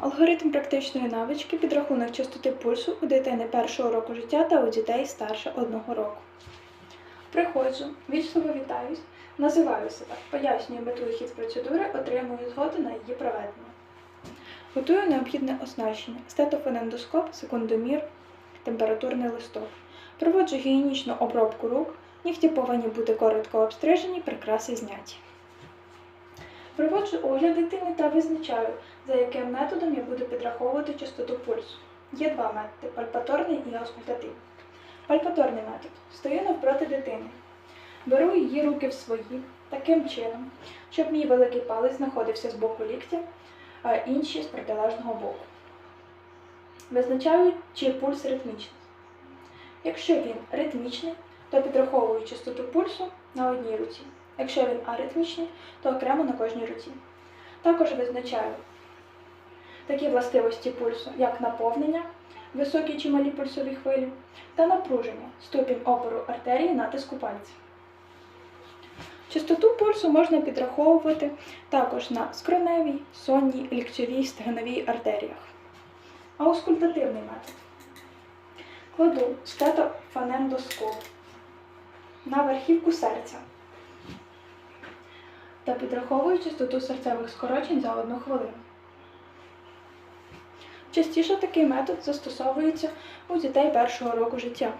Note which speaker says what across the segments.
Speaker 1: Алгоритм практичної навички підрахунок частоти пульсу у дитини першого року життя та у дітей старше одного року. Приходжу, вічливо вітаюсь, називаю себе, пояснюю мету і хід процедури, отримую згоду на її проведення. Готую необхідне оснащення, стетофонендоскоп, секундомір, температурний листок. Проводжу гігієнічну обробку рук, нігті повинні бути коротко обстрижені, прикраси зняті. Проводжу огляд дитини та визначаю, за яким методом я буду підраховувати частоту пульсу. Є два методи пальпаторний і аускультативний. Пальпаторний метод. Стою навпроти дитини. Беру її руки в свої, таким чином, щоб мій великий палець знаходився з боку ліктя, а інші з протилежного боку. Визначаю, чи пульс ритмічний. Якщо він ритмічний, то підраховую частоту пульсу на одній руці. Якщо він аритмічний, то окремо на кожній руці. Також визначаю такі властивості пульсу, як наповнення, високі чи малі пульсові хвилі, та напруження, ступінь опору артерії натиску пальців. Частоту пульсу можна підраховувати також на скроневій, сонній, ліктьовій, стегновій артеріях. Аускультативний метод. Кладу стетофонендоскоп на верхівку серця та підраховую частоту серцевих скорочень за одну хвилину. Частіше такий метод застосовується у дітей першого року життя.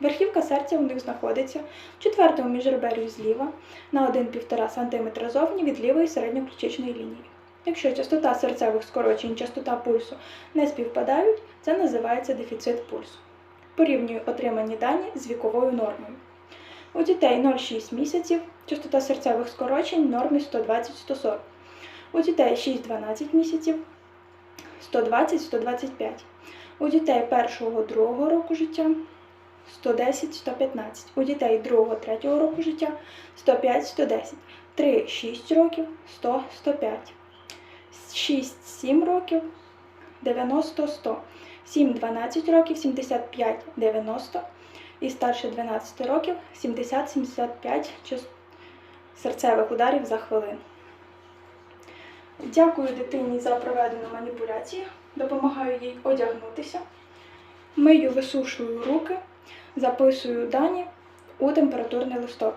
Speaker 1: Верхівка серця у них знаходиться в четвертому міжребер'ю зліва на 1-1,5 см зовні від лівої середньоключичної лінії. Якщо частота серцевих скорочень і частота пульсу не співпадають, це називається дефіцит пульсу. Порівнюю отримані дані з віковою нормою. У дітей 0,6 місяців частота серцевих скорочень в нормі 120-140. У дітей 6-12 місяців 120-125. У дітей першого другого року життя 110-115. У дітей другого третього року життя 105-110. 3-6 років 100-105. 6-7 років 90-100. 7-12 років 75-90 і старше 12 років 70-75 серцевих ударів за хвилину. Дякую дитині за проведену маніпуляцію, допомагаю їй одягнутися, мию, висушую руки, записую дані у температурний листок.